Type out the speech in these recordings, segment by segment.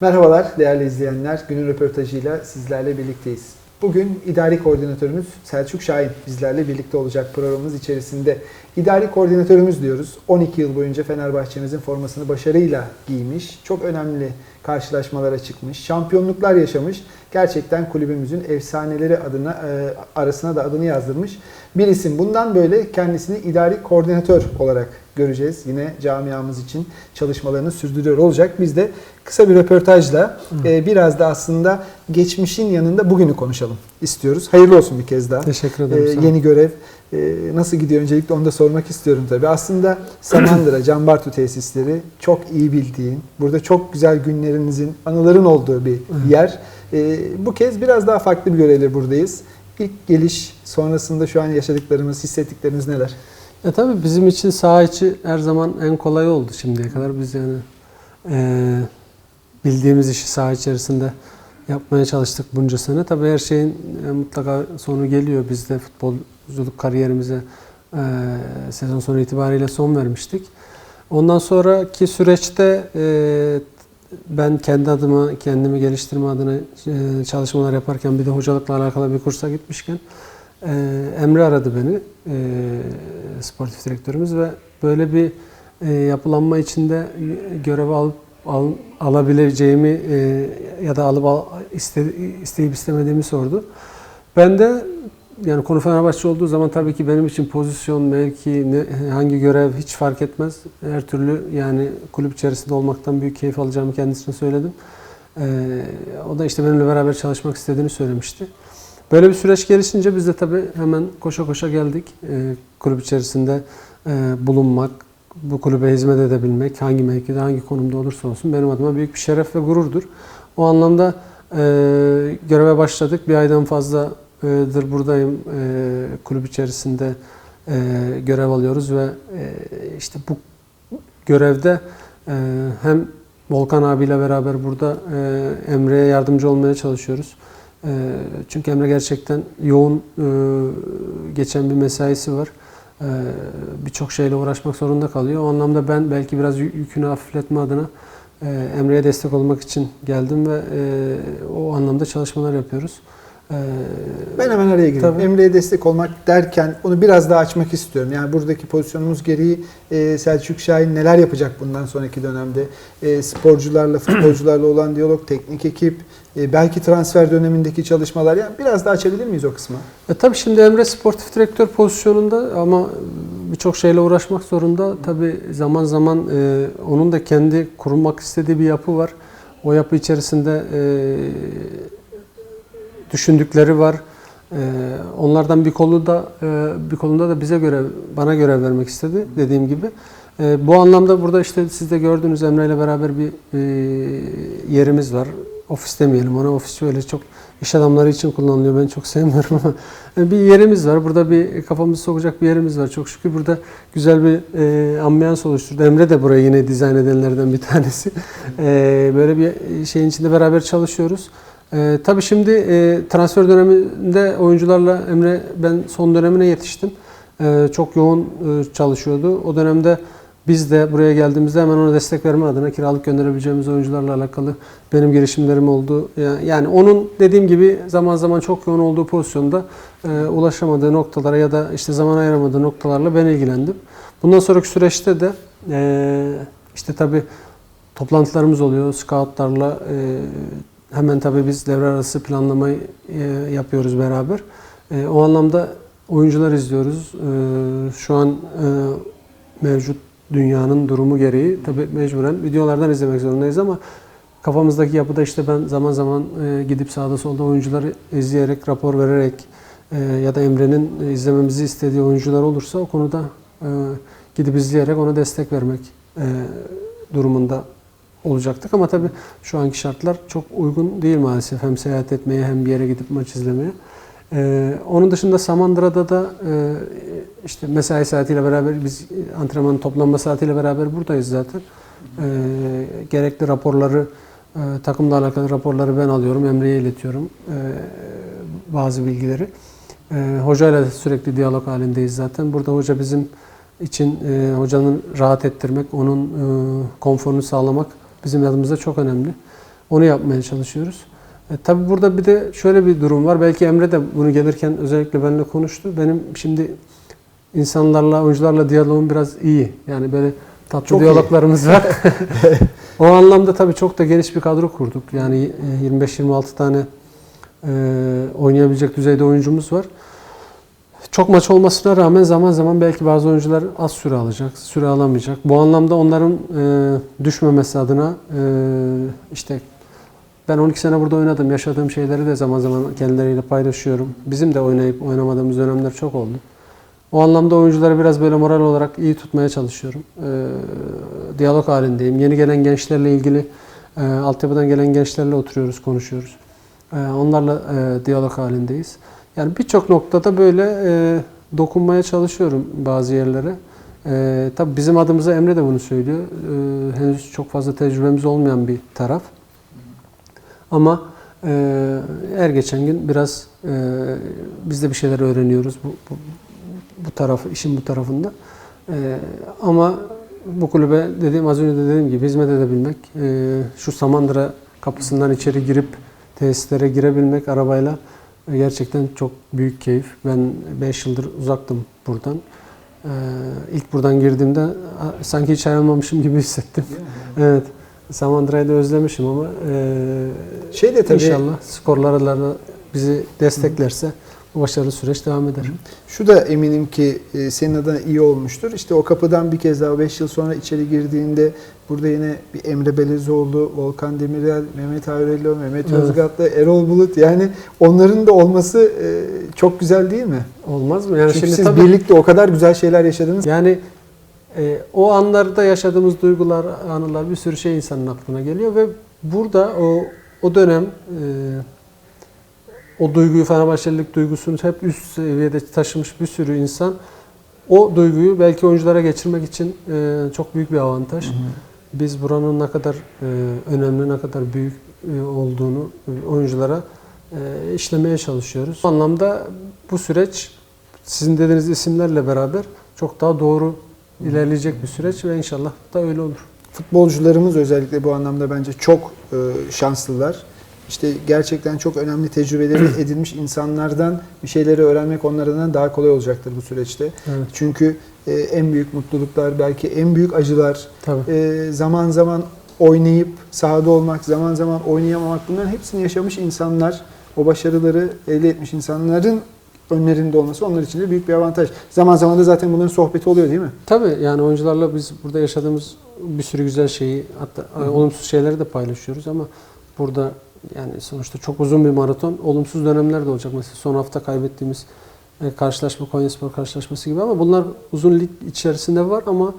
Merhabalar değerli izleyenler. Günün röportajıyla sizlerle birlikteyiz. Bugün idari koordinatörümüz Selçuk Şahin bizlerle birlikte olacak programımız içerisinde. İdari koordinatörümüz diyoruz. 12 yıl boyunca Fenerbahçe'mizin formasını başarıyla giymiş. Çok önemli karşılaşmalara çıkmış. Şampiyonluklar yaşamış. Gerçekten kulübümüzün efsaneleri adına e, arasına da adını yazdırmış bir isim. Bundan böyle kendisini idari koordinatör olarak göreceğiz. Yine camiamız için çalışmalarını sürdürüyor olacak. Biz de kısa bir röportajla e, biraz da aslında geçmişin yanında bugünü konuşalım istiyoruz. Hayırlı olsun bir kez daha. Teşekkür ederim. Ol. yeni görev e, nasıl gidiyor öncelikle onu da sormak istiyorum tabii. Aslında Samandıra, Can Bartu tesisleri çok iyi bildiğin, burada çok güzel günlerinizin, anıların olduğu bir yer. E, bu kez biraz daha farklı bir görevle buradayız. İlk geliş sonrasında şu an yaşadıklarımız, hissettiklerimiz neler? Ya tabii bizim için saha içi her zaman en kolay oldu şimdiye kadar. Biz yani eee, bildiğimiz işi saha içerisinde yapmaya çalıştık bunca sene. Tabii her şeyin e, mutlaka sonu geliyor. Biz de futbolculuk kariyerimize eee, sezon sonu itibariyle son vermiştik. Ondan sonraki süreçte eee, ben kendi adıma, kendimi geliştirme adına eee, çalışmalar yaparken bir de hocalıkla alakalı bir kursa gitmişken eee, Emre aradı beni, eee, sportif direktörümüz ve böyle bir eee, yapılanma içinde görev alıp al- alabileceğimi eee, ya da alıp al, iste, isteyip istemediğimi sordu. Ben de yani konu Fenerbahçe olduğu zaman tabii ki benim için pozisyon, mevki, ne, hangi görev hiç fark etmez. Her türlü yani kulüp içerisinde olmaktan büyük keyif alacağımı kendisine söyledim. Ee, o da işte benimle beraber çalışmak istediğini söylemişti. Böyle bir süreç gelişince biz de tabii hemen koşa koşa geldik. Ee, kulüp içerisinde e, bulunmak, bu kulübe hizmet edebilmek, hangi mevkide, hangi konumda olursa olsun benim adıma büyük bir şeref ve gururdur. O anlamda e, göreve başladık. Bir aydan fazladır buradayım. E, kulüp içerisinde e, görev alıyoruz ve e, işte bu görevde e, hem Volkan abiyle beraber burada e, Emre'ye yardımcı olmaya çalışıyoruz. E, çünkü Emre gerçekten yoğun e, geçen bir mesaisi var. E, Birçok şeyle uğraşmak zorunda kalıyor. O anlamda ben belki biraz yü- yükünü hafifletme adına e, Emre'ye destek olmak için geldim ve e, o anlamda çalışmalar yapıyoruz. Ben hemen araya gireyim. Tabii. Emre'ye destek olmak derken onu biraz daha açmak istiyorum. Yani buradaki pozisyonumuz gereği e, Selçuk Şahin neler yapacak bundan sonraki dönemde? E, sporcularla, futbolcularla olan diyalog, teknik ekip, e, belki transfer dönemindeki çalışmalar. Yani biraz daha açabilir miyiz o kısmı? E tabii şimdi Emre sportif direktör pozisyonunda ama birçok şeyle uğraşmak zorunda. Tabii zaman zaman e, onun da kendi kurmak istediği bir yapı var. O yapı içerisinde e, düşündükleri var. E, onlardan bir kolu da e, bir kolunda da bize göre bana görev vermek istedi dediğim gibi. E, bu anlamda burada işte siz de gördüğünüz Emre ile beraber bir e, yerimiz var. Ofis demeyelim ona. Ofis öyle çok iş adamları için kullanılıyor. Ben çok sevmiyorum ama bir yerimiz var. Burada bir kafamızı sokacak bir yerimiz var. Çok şükür burada güzel bir e, ambiyans oluşturdu. Emre de burayı yine dizayn edenlerden bir tanesi. E, böyle bir şeyin içinde beraber çalışıyoruz. E, tabii şimdi e, transfer döneminde oyuncularla Emre ben son dönemine yetiştim. E, çok yoğun e, çalışıyordu. O dönemde biz de buraya geldiğimizde hemen ona destek verme adına kiralık gönderebileceğimiz oyuncularla alakalı benim girişimlerim oldu. Ya- Yani onun dediğim gibi zaman zaman çok yoğun olduğu pozisyonda e, ulaşamadığı noktalara ya da işte zaman ayıramadığı noktalarla ben ilgilendim. Bundan sonraki süreçte de e, işte tabii toplantılarımız oluyor scoutlarla. E, hemen tabii biz devre arası planlamayı e, yapıyoruz beraber. E, o anlamda oyuncular izliyoruz. E, şu an mevcut dünyanın durumu gereği tabii mecburen videolardan izlemek zorundayız ama kafamızdaki yapıda işte ben zaman zaman gidip sağda solda oyuncuları izleyerek, rapor vererek ya da Emre'nin izlememizi istediği oyuncular olursa o konuda gidip izleyerek ona destek vermek durumunda olacaktık ama tabii şu anki şartlar çok uygun değil maalesef hem seyahat etmeye hem bir yere gidip maç izlemeye. Ee, onun dışında Samandıra'da da e, işte mesai saatiyle beraber biz antrenmanın toplanma saatiyle beraber buradayız zaten. Ee, gerekli raporları e, takımla alakalı raporları ben alıyorum, Emre'ye iletiyorum e, bazı bilgileri. E, hocayla sürekli diyalog halindeyiz zaten. Burada hoca bizim için e, hocanın rahat ettirmek, onun e, konforunu sağlamak bizim adımıza çok önemli. Onu yapmaya çalışıyoruz. E, tabii burada bir de şöyle bir durum var. Belki Emre de bunu gelirken özellikle benimle konuştu. Benim şimdi insanlarla, oyuncularla diyalogum biraz iyi. Yani böyle tatlı Çok iyi. diyaloglarımız var. o anlamda tabii çok da geniş bir kadro kurduk. Yani e, 25-26 tane e, oynayabilecek düzeyde oyuncumuz var. Çok maç olmasına rağmen zaman zaman belki bazı oyuncular az süre alacak, süre alamayacak. Bu anlamda onların e, düşmemesi adına e, işte ben 12 sene burada oynadım. Yaşadığım şeyleri de zaman zaman kendileriyle paylaşıyorum. Bizim de oynayıp oynamadığımız dönemler çok oldu. O anlamda oyuncuları biraz böyle moral olarak iyi tutmaya çalışıyorum. E, diyalog halindeyim. Yeni gelen gençlerle ilgili e, altyapıdan gelen gençlerle oturuyoruz, konuşuyoruz. E, onlarla e, diyalog halindeyiz. Yani birçok noktada böyle e, dokunmaya çalışıyorum bazı yerlere. E, tabii bizim adımıza Emre de bunu söylüyor. E, henüz çok fazla tecrübemiz olmayan bir taraf. Ama e, her geçen gün biraz e, biz de bir şeyler öğreniyoruz bu, bu, bu tarafı, işin bu tarafında. E, ama bu kulübe dediğim az önce de dediğim gibi hizmet edebilmek, e, şu Samandıra kapısından içeri girip tesislere girebilmek arabayla gerçekten çok büyük keyif. Ben 5 yıldır uzaktım buradan. E, ilk buradan girdiğimde sanki hiç ayrılmamışım gibi hissettim. Evet. Samandıra'yı da özlemişim ama e, Şey de tabii inşallah skorlarla bizi desteklerse bu başarılı süreç devam eder. Şu da eminim ki e, senin adına iyi olmuştur. İşte o kapıdan bir kez daha 5 yıl sonra içeri girdiğinde burada yine bir Emre Belezoğlu, Volkan Demirel, Mehmet Aurelio, Mehmet Evet. Özgatlı, Erol Bulut yani onların da olması e, çok güzel değil mi? Olmaz mı? Yani Çünkü şimdi siz tabii birlikte o kadar güzel şeyler yaşadınız. yani e, o anlarda yaşadığımız duygular, anılar bir sürü şey insanın aklına geliyor ve burada o o dönem e, o duyguyu Fenerbahçelilik duygusunu hep üst seviyede taşımış bir sürü insan o duyguyu belki oyunculara geçirmek için e, çok büyük bir avantaj. Biz buranın ne kadar e, önemli, ne kadar büyük e, olduğunu e, oyunculara e, işlemeye çalışıyoruz. Bu anlamda bu süreç sizin dediğiniz isimlerle beraber çok daha doğru ilerleyecek bir süreç ve inşallah da öyle olur. Futbolcularımız özellikle bu anlamda bence çok e, şanslılar. İşte gerçekten çok önemli tecrübeleri edinmiş insanlardan bir şeyleri öğrenmek onlardan daha kolay olacaktır bu süreçte. Evet, Çünkü e, en büyük mutluluklar, belki en büyük acılar, tabii. e, zaman zaman oynayıp sahada olmak, zaman zaman oynayamamak bunların hepsini yaşamış insanlar, o başarıları elde etmiş insanların önlerinde olması onlar için de büyük bir avantaj. Zaman zaman da zaten bunların sohbeti oluyor değil mi? Tabii yani oyuncularla biz burada yaşadığımız bir sürü güzel şeyi hatta Hı hı. olumsuz şeyleri de paylaşıyoruz ama burada yani sonuçta çok uzun bir maraton. Olumsuz dönemler de olacak. Mesela son hafta kaybettiğimiz e, karşılaşma Konyaspor karşılaşması gibi ama bunlar uzun lig içerisinde var ama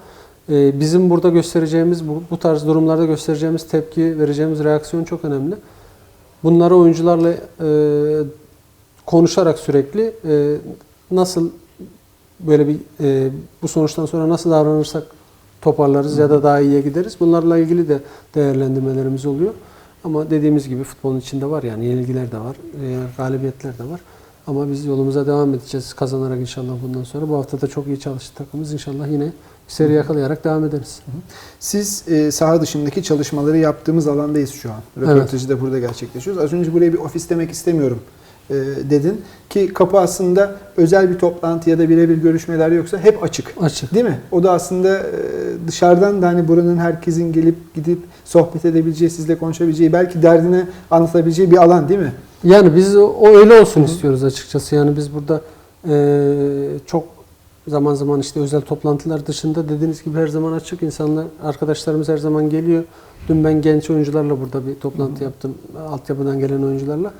e, bizim burada göstereceğimiz bu, bu tarz durumlarda göstereceğimiz tepki, vereceğimiz reaksiyon çok önemli. Bunları oyuncularla e, konuşarak sürekli e, nasıl böyle bir e, bu sonuçtan sonra nasıl davranırsak toparlarız ya da daha iyiye gideriz. Bunlarla ilgili de değerlendirmelerimiz oluyor. Ama dediğimiz gibi futbolun içinde var yani yenilgiler de var, e, galibiyetler de var. Ama biz yolumuza devam edeceğiz kazanarak inşallah bundan sonra. Bu hafta da çok iyi çalıştı takımımız. İnşallah yine seri yakalayarak devam ederiz. Siz e, saha dışındaki çalışmaları yaptığımız alandayız şu an. Röportajı da burada gerçekleşiyoruz. Az önce buraya bir ofis demek istemiyorum e, dedin. Ki kapı aslında özel bir toplantı ya da birebir görüşmeler yoksa hep açık. Açık. Değil mi? O da aslında e, dışarıdan da hani buranın herkesin gelip gidip sohbet edebileceği, sizle konuşabileceği, belki derdini anlatabileceği bir alan değil mi? Yani biz o, o öyle olsun istiyoruz açıkçası. Yani biz burada e, çok zaman zaman işte özel toplantılar dışında dediğiniz gibi her zaman açık. insanlar, arkadaşlarımız her zaman geliyor. Dün ben genç oyuncularla burada bir toplantı yaptım. Altyapıdan gelen oyuncularla.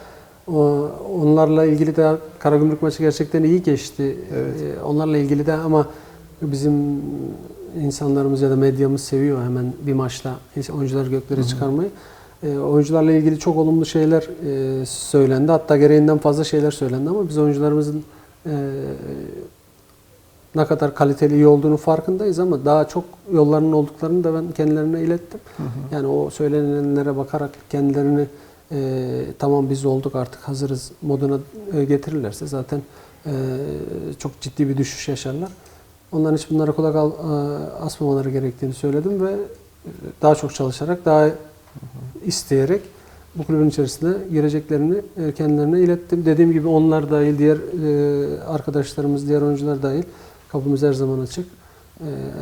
Onlarla ilgili de Karagümrük maçı gerçekten iyi geçti. Evet. E, onlarla ilgili de ama bizim insanlarımız ya da medyamız seviyor hemen bir maçta oyuncuları göklere çıkarmayı. E, oyuncularla ilgili çok olumlu şeyler e, söylendi. Hatta gereğinden fazla şeyler söylendi ama biz oyuncularımızın e, ne kadar kaliteli iyi olduğunu farkındayız ama daha çok yollarının olduklarını da ben kendilerine ilettim. Yani o söylenenlere bakarak kendilerini e, tamam biz olduk artık hazırız moduna e, getirirlerse zaten e, çok ciddi bir düşüş yaşarlar. Onların hiç bunlara kulak al, e, asmamaları gerektiğini söyledim ve e, daha çok çalışarak, daha isteyerek bu kulübün içerisine gireceklerini e, kendilerine ilettim. Dediğim gibi onlar dahil, diğer arkadaşlarımız, diğer oyuncular dahil kapımız her zaman açık.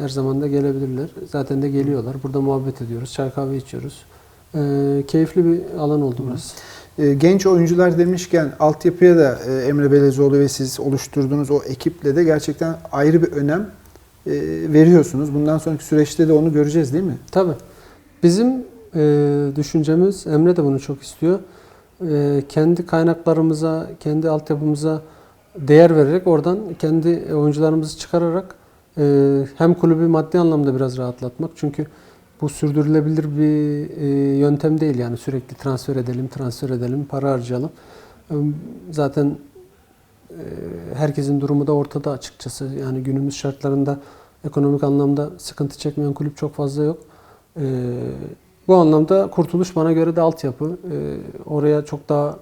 Her zaman da gelebilirler. Zaten de geliyorlar. Burada muhabbet ediyoruz, çay kahve içiyoruz. E, Keyifli bir alan oldu burası. E, Genç oyuncular demişken altyapıya da e, Emre Belezoğlu ve siz oluşturduğunuz o ekiple de gerçekten ayrı bir önem e, veriyorsunuz. Bundan sonraki süreçte de onu göreceğiz değil mi? Tabii. Bizim e, düşüncemiz, Emre de bunu çok istiyor. E, kendi kaynaklarımıza, kendi altyapımıza değer vererek oradan kendi oyuncularımızı çıkararak e, hem kulübü maddi anlamda biraz rahatlatmak. Çünkü bu sürdürülebilir bir e, yöntem değil yani sürekli transfer edelim, transfer edelim, para harcayalım. E, zaten e, herkesin durumu da ortada açıkçası. Yani günümüz şartlarında ekonomik anlamda sıkıntı çekmeyen kulüp çok fazla yok. Bu anlamda kurtuluş bana göre de altyapı. Ee, oraya çok daha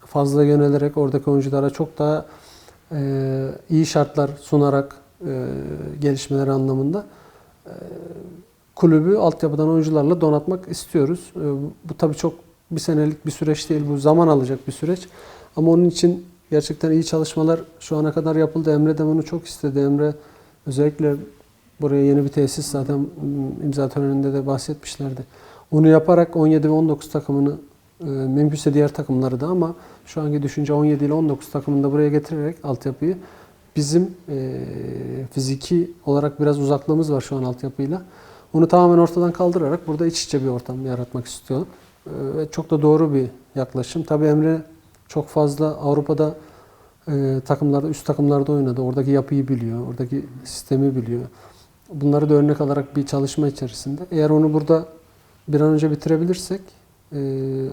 fazla yönelerek oradaki oyunculara çok daha e, iyi şartlar sunarak e, gelişmeleri anlamında e, kulübü altyapıdan oyuncularla donatmak istiyoruz. E, bu, tabii çok bir senelik bir süreç değil. Bu zaman alacak bir süreç. Ama onun için gerçekten iyi çalışmalar şu ana kadar yapıldı. Emre de bunu çok istedi. Emre özellikle buraya yeni bir tesis zaten mm, imza töreninde de bahsetmişlerdi. Onu yaparak 17 ve 19 takımını e, mümkünse diğer takımları da ama şu anki düşünce 17 ile 19 takımını da buraya getirerek altyapıyı bizim e, fiziki olarak biraz uzaklığımız var şu an altyapıyla. Onu tamamen ortadan kaldırarak burada iç içe bir ortam yaratmak istiyor. E, ve çok da doğru bir yaklaşım. Tabii Emre çok fazla Avrupa'da e, takımlarda, üst takımlarda oynadı. Oradaki yapıyı biliyor, oradaki sistemi biliyor. Bunları da örnek alarak bir çalışma içerisinde. Eğer onu burada bir an önce bitirebilirsek, e,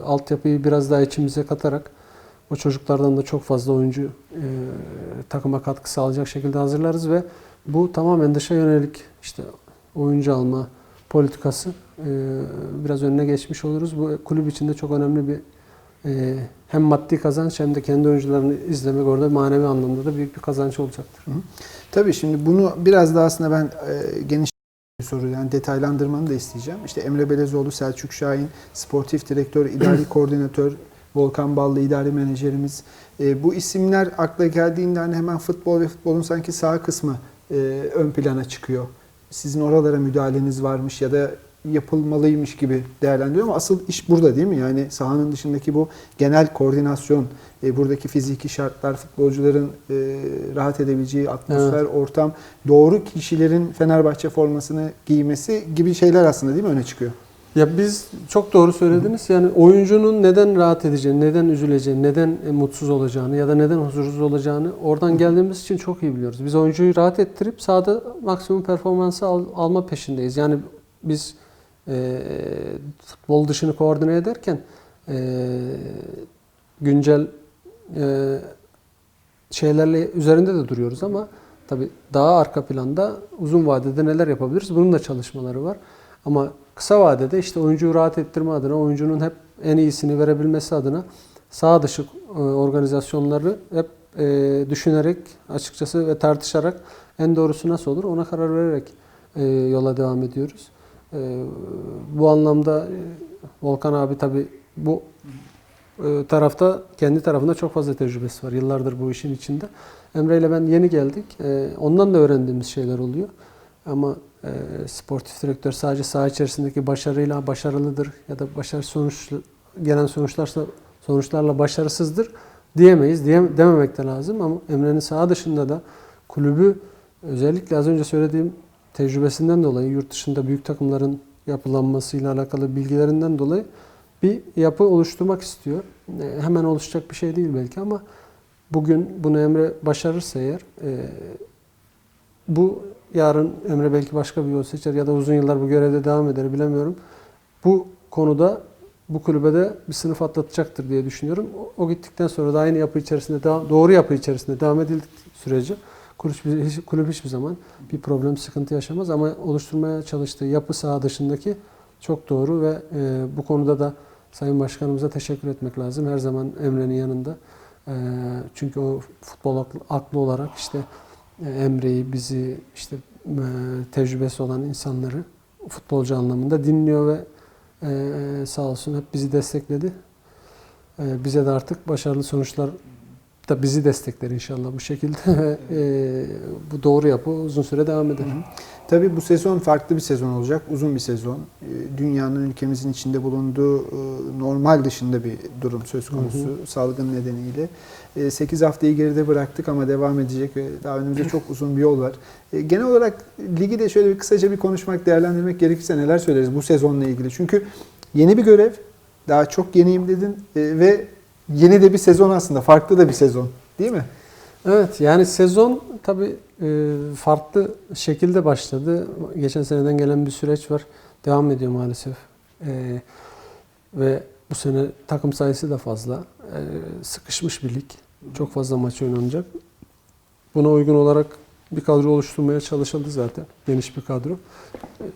altyapıyı biraz daha içimize katarak o çocuklardan da çok fazla oyuncu e, takıma katkı sağlayacak şekilde hazırlarız ve bu tamamen dışa yönelik işte oyuncu alma politikası e, biraz önüne geçmiş oluruz. Bu kulüp içinde çok önemli bir e, hem maddi kazanç hem de kendi oyuncularını izlemek orada manevi anlamda da büyük bir kazanç olacaktır. Tabii şimdi bunu biraz daha aslında ben e, geniş bir soru yani detaylandırmanı da isteyeceğim. İşte Emre Belezoğlu, Selçuk Şahin, sportif direktör, idari koordinatör, Volkan Ballı idari menajerimiz. E, bu isimler akla geldiğinde hani hemen futbol ve futbolun sanki sağ kısmı e, ön plana çıkıyor. Sizin oralara müdahaleniz varmış ya da yapılmalıymış gibi değerlendiriyor ama asıl iş burada değil mi? Yani sahanın dışındaki bu genel koordinasyon, e, buradaki fiziki şartlar, futbolcuların e, rahat edebileceği atmosfer, ortam, doğru kişilerin Fenerbahçe formasını giymesi gibi şeyler aslında değil mi öne çıkıyor? Ya biz çok doğru söylediniz. Yani oyuncunun neden rahat edeceğini, neden üzüleceğini, neden e, mutsuz olacağını ya da neden huzursuz olacağını oradan geldiğimiz için çok iyi biliyoruz. Biz oyuncuyu rahat ettirip sahada maksimum performansı al- alma peşindeyiz. Yani biz e, futbol dışını koordine ederken e, güncel e, şeylerle üzerinde de duruyoruz ama tabii daha arka planda uzun vadede neler yapabiliriz bunun da çalışmaları var. Ama kısa vadede işte oyuncuyu rahat ettirme adına, oyuncunun hep en iyisini verebilmesi adına sağ dışı e, organizasyonları hep e, düşünerek açıkçası ve tartışarak en doğrusu nasıl olur ona karar vererek e, yola devam ediyoruz. Bu anlamda Volkan abi tabii bu tarafta kendi tarafında çok fazla tecrübesi var. Yıllardır bu işin içinde. Emre ile ben yeni geldik. Ondan da öğrendiğimiz şeyler oluyor. Ama e, sportif direktör sadece saha içerisindeki başarıyla başarılıdır ya da başarı sonuç gelen sonuçlarla sonuçlarla başarısızdır diyemeyiz. Diye, dememek de lazım ama Emre'nin saha dışında da kulübü özellikle az önce söylediğim tecrübesinden dolayı yurt dışında büyük takımların yapılanmasıyla alakalı bilgilerinden dolayı bir yapı oluşturmak istiyor. E, hemen oluşacak bir şey değil belki ama bugün bunu Emre başarırsa eğer e, bu yarın Emre belki başka bir yol seçer ya da uzun yıllar bu görevde devam eder bilemiyorum. Bu konuda bu kulübede bir sınıf atlatacaktır diye düşünüyorum. O, gittikten sonra da aynı yapı içerisinde devam, doğru yapı içerisinde devam edildik sürece kulüp, hiç- kulüp hiçbir zaman bir problem, sıkıntı yaşamaz ama oluşturmaya çalıştığı yapı saha dışındaki çok doğru ve e, bu konuda da Sayın Başkanımıza teşekkür etmek lazım. Her zaman Emre'nin yanında. E, çünkü o futbol aklı, aklı olarak işte Emre'yi, bizi, işte e, tecrübesi olan insanları futbolcu anlamında dinliyor ve e, sağ olsun hep bizi destekledi. e, bize de artık başarılı sonuçlar da bizi destekler inşallah bu şekilde. E, bu doğru yapı uzun süre devam eder. Tabii bu sezon farklı bir sezon olacak. Uzun bir sezon. Ee, Dünyanın ülkemizin içinde bulunduğu e, normal dışında bir durum söz konusu salgın nedeniyle. 8 haftayı geride bıraktık ama devam edecek ve daha önümüzde çok uzun bir yol var. Genel olarak ligi de şöyle bir kısaca bir konuşmak, değerlendirmek gerekirse neler söyleriz bu sezonla ilgili? Çünkü yeni bir görev, daha çok yeniyim dedin e, ve yeni de bir sezon aslında, farklı da bir sezon değil mi? Evet yani sezon tabii e, farklı şekilde başladı. Geçen seneden gelen bir süreç var. Devam ediyor maalesef. E, ve bu sene takım sayısı da fazla. E, sıkışmış bir lig. Çok fazla maç oynanacak. Buna uygun olarak bir kadro oluşturmaya çalışıldı zaten. Geniş bir kadro.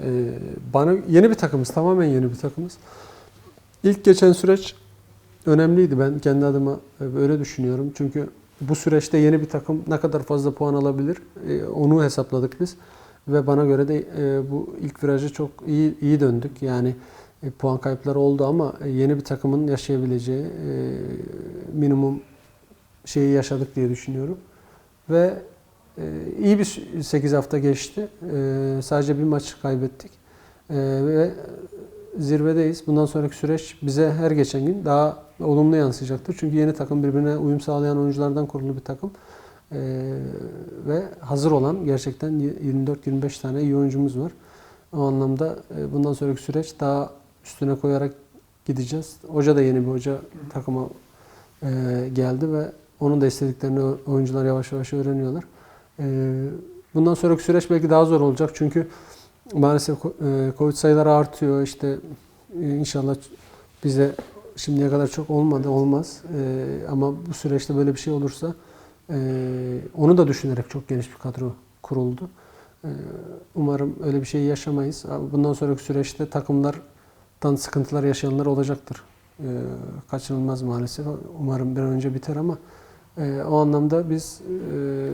E, bana yeni bir takımız, tamamen yeni bir takımız. İlk geçen süreç önemliydi. Ben kendi adıma e, böyle düşünüyorum. Çünkü bu süreçte yeni bir takım ne kadar fazla puan alabilir e, onu hesapladık biz. Ve bana göre de e, bu ilk virajı çok iyi iyi döndük. Yani puan kayıpları oldu ama yeni bir takımın yaşayabileceği minimum şeyi yaşadık diye düşünüyorum. Ve iyi bir 8 hafta geçti. Sadece bir maç kaybettik. Ve zirvedeyiz. Bundan sonraki süreç bize her geçen gün daha olumlu yansıyacaktır. Çünkü yeni takım birbirine uyum sağlayan oyunculardan kurulu bir takım. Ee, ve hazır olan gerçekten 24-25 tane iyi oyuncumuz var. O anlamda e, bundan sonraki süreç daha üstüne koyarak gideceğiz. Hoca da yeni bir hoca takıma e, geldi ve onun da istediklerini oyuncular yavaş yavaş öğreniyorlar. E, bundan sonraki süreç belki daha zor olacak çünkü maalesef e, Covid sayıları artıyor. İşte e, inşallah bize şimdiye kadar çok olmadı, olmaz. E, ama bu süreçte böyle bir şey olursa e, onu da düşünerek çok geniş bir kadro kuruldu. E, umarım öyle bir şey yaşamayız. Bundan sonraki süreçte takımlardan sıkıntılar yaşayanlar olacaktır. E, kaçınılmaz maalesef. Umarım bir an önce biter ama e, o anlamda biz e,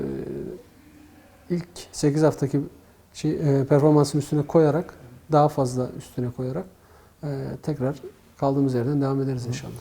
ilk 8 haftaki şey, e, performansın üstüne koyarak daha fazla üstüne koyarak e, tekrar kaldığımız yerden devam ederiz inşallah.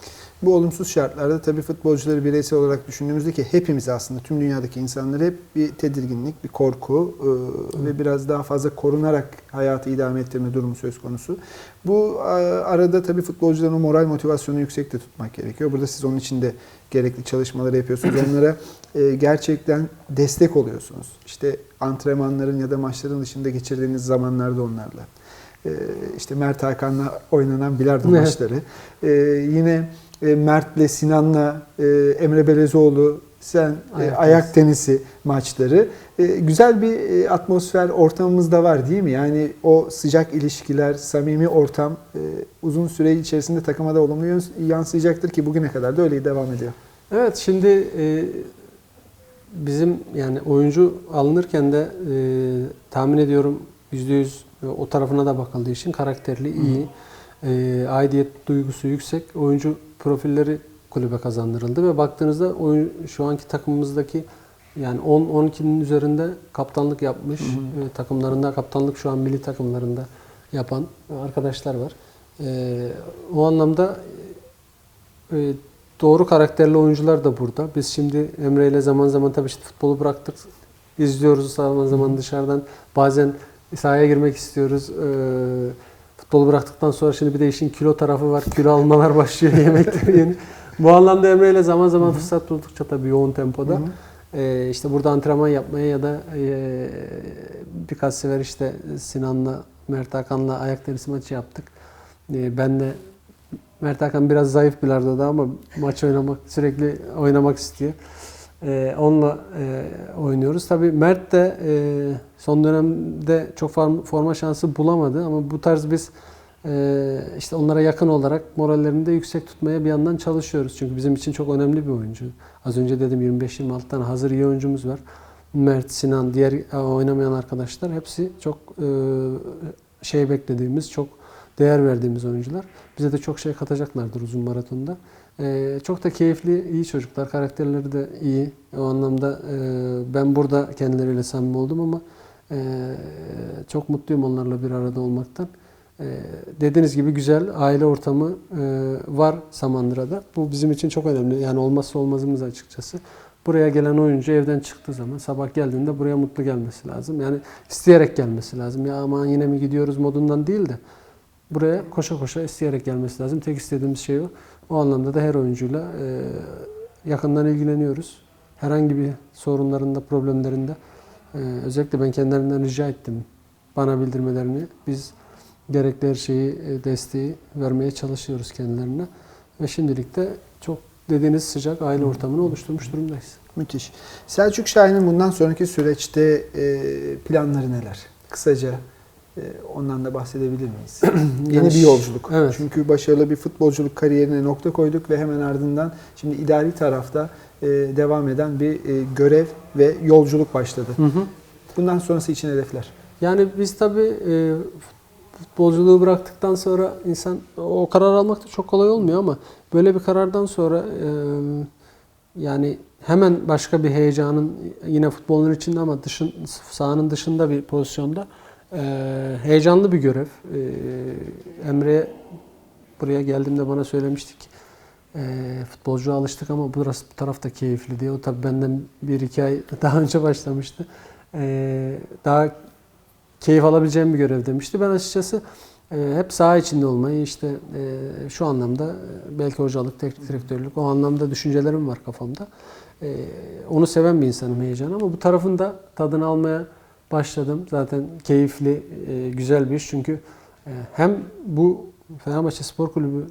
Bu olumsuz şartlarda tabii futbolcuları bireysel olarak düşündüğümüzde ki hepimiz aslında tüm dünyadaki insanlar hep bir tedirginlik, bir korku e, ve biraz daha fazla korunarak hayatı idame ettirme durumu söz konusu. Bu a, arada tabii futbolcuların o moral motivasyonu yüksek de tutmak gerekiyor. Burada siz onun için de gerekli çalışmaları yapıyorsunuz. Onlara e, gerçekten destek oluyorsunuz. İşte antrenmanların ya da maçların dışında geçirdiğiniz zamanlarda onlarla. E, işte Mert Hakan'la oynanan bilardo Evet. maçları. E, yine e, Mert'le Sinan'la e, Emre Belezoğlu sen e, Ayak ayak, tenisi maçları. E, güzel bir atmosfer ortamımızda var değil mi? Yani o sıcak ilişkiler, samimi ortam uzun süre içerisinde takıma da olumlu yans- yansıyacaktır ki bugüne kadar da öyle devam ediyor. Evet şimdi bizim yani oyuncu alınırken de tahmin ediyorum %100 o tarafına da bakıldığı için karakterli, iyi, e, aidiyet duygusu yüksek oyuncu profilleri kulübe kazandırıldı ve baktığınızda oyun, şu anki takımımızdaki yani 10-12'nin üzerinde kaptanlık yapmış Hı hı. e, takımlarında kaptanlık şu an milli takımlarında yapan arkadaşlar var. E, o anlamda e, doğru karakterli oyuncular da burada. Biz şimdi Emre ile zaman zaman tabii işte futbolu bıraktık. izliyoruz zaman zaman dışarıdan. Bazen sahaya girmek istiyoruz. Ee, futbolu bıraktıktan sonra şimdi bir de işin kilo tarafı var. Kilo almalar başlıyor yemekte yeni. Bu anlamda Emre ile zaman zaman fırsat buldukça tabii yoğun tempoda. Hı hı. Ee, işte burada antrenman yapmaya ya da e, birkaç sefer işte Sinan'la, Mert Hakan'la ayak tenisi maçı yaptık. Ee, ben de Mert Hakan biraz zayıf bilardoda ama maç oynamak sürekli oynamak istiyor. Ee, onunla e, oynuyoruz. Tabii Mert de e, son dönemde çok form- forma şansı bulamadı ama bu tarz biz e, işte onlara yakın olarak morallerini de yüksek tutmaya bir yandan çalışıyoruz. Çünkü bizim için çok önemli bir oyuncu. Az önce dedim 25-26 tane hazır iyi oyuncumuz var. Mert, Sinan, diğer e, oynamayan arkadaşlar hepsi çok e, şey beklediğimiz, çok değer verdiğimiz oyuncular. Bize de çok şey katacaklardır uzun maratonda. Ee, çok da keyifli, iyi çocuklar. Karakterleri de iyi. O anlamda e, ben burada kendileriyle samimi oldum ama e, çok mutluyum onlarla bir arada olmaktan. E, dediğiniz gibi güzel aile ortamı var Samandıra'da. Bu bizim için çok önemli. Yani olmazsa olmazımız açıkçası. Buraya gelen oyuncu evden çıktığı zaman sabah geldiğinde buraya mutlu gelmesi lazım. Yani isteyerek gelmesi lazım. Ya aman yine mi gidiyoruz modundan değil de buraya koşa koşa isteyerek gelmesi lazım. Tek istediğimiz şey o. O anlamda da her oyuncuyla e, yakından ilgileniyoruz. Herhangi bir sorunlarında, problemlerinde e, özellikle ben kendilerinden rica ettim bana bildirmelerini. Biz gerekli her şeyi, e, desteği vermeye çalışıyoruz kendilerine. Ve şimdilik de çok dediğiniz sıcak aile ortamını oluşturmuş durumdayız. Müthiş. Selçuk Şahin'in bundan sonraki süreçte e, planları neler? Kısaca ondan da bahsedebilir miyiz? Yeni Yani bir yolculuk. Evet. Çünkü başarılı bir futbolculuk kariyerine nokta koyduk ve hemen ardından şimdi idari tarafta e, devam eden bir e, görev ve yolculuk başladı. Hı hı. Bundan sonrası için hedefler. Yani biz tabii e, futbolculuğu bıraktıktan sonra insan o karar almak da çok kolay olmuyor ama böyle bir karardan sonra yani hemen başka bir heyecanın yine futbolun içinde ama dışın sahanın dışında bir pozisyonda e, heyecanlı bir görev. E, Emre buraya geldiğimde bana söylemiştik. E, futbolcuya alıştık ama burası bu taraf da keyifli diye. O tabii benden bir iki ay daha önce başlamıştı. E, daha keyif alabileceğim bir görev demişti. Ben açıkçası e, hep saha içinde olmayı işte e, şu anlamda e, belki hocalık, teknik direktörlük o anlamda düşüncelerim var kafamda. E, onu seven bir insanım heyecan ama bu tarafın da tadını almaya başladım. Zaten keyifli, e, güzel bir iş çünkü e, hem bu Fenerbahçe Spor Kulübü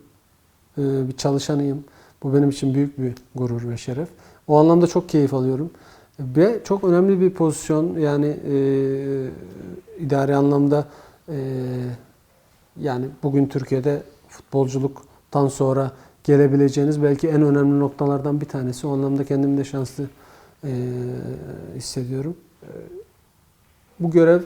e, bir çalışanıyım. Bu benim için büyük bir gurur ve şeref. O anlamda çok keyif alıyorum. Ve çok önemli bir pozisyon yani e, idari anlamda e, yani bugün Türkiye'de futbolculuktan sonra gelebileceğiniz belki en önemli noktalardan bir tanesi. O anlamda kendimi de şanslı e, hissediyorum. Bu görev e,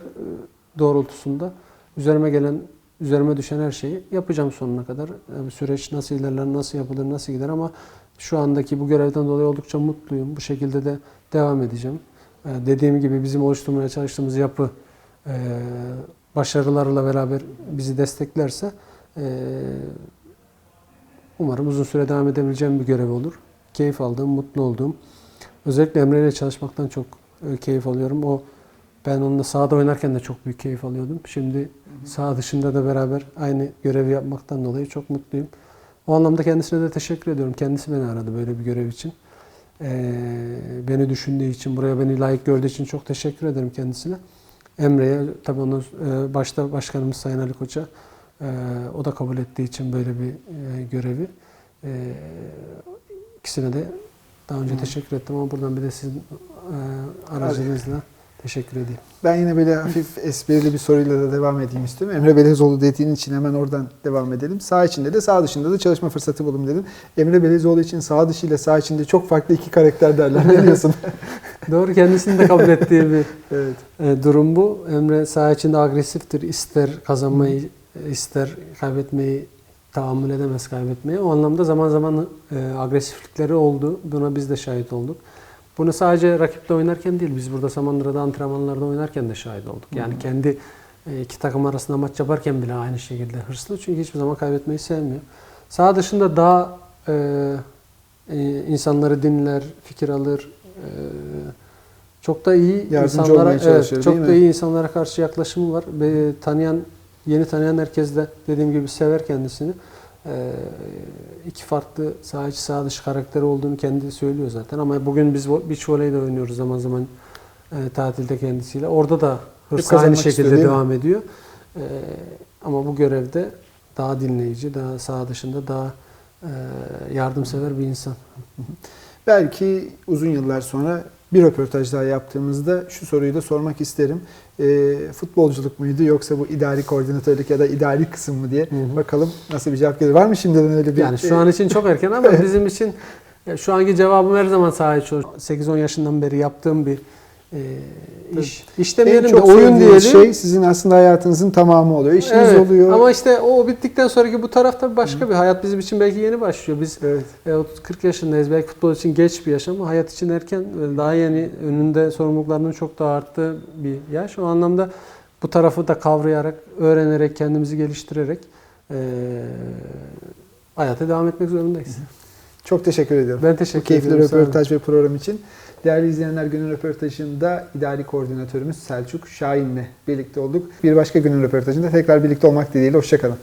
doğrultusunda üzerime gelen, üzerime düşen her şeyi yapacağım sonuna kadar. Süreç nasıl ilerler, nasıl yapılır, nasıl gider ama şu andaki bu görevden dolayı oldukça mutluyum. Bu şekilde de devam edeceğim. E, dediğim gibi bizim oluşturmaya çalıştığımız yapı e, başarılarla beraber bizi desteklerse e, umarım uzun süre devam edebileceğim bir görev olur. Keyif aldığım, mutlu olduğum. Özellikle Emre ile çalışmaktan çok keyif alıyorum. O ben onunla sahada oynarken de çok büyük keyif alıyordum. Şimdi saha dışında da beraber aynı görevi yapmaktan dolayı çok mutluyum. O anlamda kendisine de teşekkür ediyorum. Kendisi beni aradı böyle bir görev için. Ee, beni düşündüğü için, buraya beni layık gördüğü için çok teşekkür ederim kendisine. Emre'ye, tabii onun e, başta başkanımız Sayın Ali Koç'a e, o da kabul ettiği için böyle bir e, görevi. E, ikisine de daha önce teşekkür ettim ama buradan bir de sizin e, aracınızla teşekkür edeyim. Ben yine böyle hafif esprili bir soruyla da devam edeyim istiyorum. Emre Belezoğlu dediğin için hemen oradan devam edelim. Sağ içinde de sağ dışında da çalışma fırsatı buldum dedin. Emre Belezoğlu için sağ dışı ile sağ içinde çok farklı iki karakter derler. Ne diyorsun? Doğru kendisinin de kabul ettiği bir evet. e, durum bu. Emre saha içinde agresiftir. İster kazanmayı, ister kaybetmeyi tahammül edemez kaybetmeyi. O anlamda zaman zaman e, agresiflikleri oldu. Buna biz de şahit olduk. Bunu sadece rakiple oynarken değil, biz burada Samandıra'da antrenmanlarda oynarken de şahit olduk. Yani kendi e, iki takım arasında maç yaparken bile aynı şekilde hırslı. Çünkü hiçbir zaman kaybetmeyi sevmiyor. Sağ dışında daha e, e, insanları dinler, fikir alır. E, çok da iyi Yardımcı insanlara, evet, çok da iyi insanlara karşı yaklaşımı var. Ve tanıyan, yeni tanıyan herkes de dediğim gibi sever kendisini. Ee, iki farklı sağ içi sağ dışı karakteri olduğunu kendi söylüyor zaten. Ama bugün biz beach volley de oynuyoruz zaman zaman e, tatilde kendisiyle. Orada da hırs kazanmak aynı istiyor, şekilde mi? devam ediyor. Ee, ama bu görevde daha dinleyici, daha sağ dışında daha e, yardımsever bir insan. Belki uzun yıllar sonra bir röportaj daha yaptığımızda şu soruyu da sormak isterim. E, futbolculuk muydu yoksa bu idari koordinatörlük ya da idari kısım mı diye Hı hı. bakalım nasıl bir cevap gelir. Var mı şimdiden öyle bir Yani şu an için çok erken ama bizim için şu anki cevabım her zaman sahip. 8-10 yaşından beri yaptığım bir e, iş. İş demeyelim de oyun diyelim. şey sizin aslında hayatınızın tamamı oluyor. İşiniz Evet, oluyor. Ama işte o bittikten sonraki bu tarafta başka bir hayat bizim için belki yeni başlıyor. Biz Evet. e, 30-40 yaşındayız. Belki futbol için geç bir yaş ama hayat için erken daha yeni önünde sorumluluklarının çok daha arttığı bir yaş. O anlamda bu tarafı da kavrayarak, öğrenerek, kendimizi geliştirerek e, hayata devam etmek zorundayız. Çok teşekkür ediyorum. Ben Bu teşekkür keyifli ederim. olun. röportaj ve program için. Değerli izleyenler günün röportajında idari koordinatörümüz Selçuk Şahin'le birlikte olduk. Bir başka günün röportajında tekrar birlikte olmak dileğiyle. Hoşçakalın.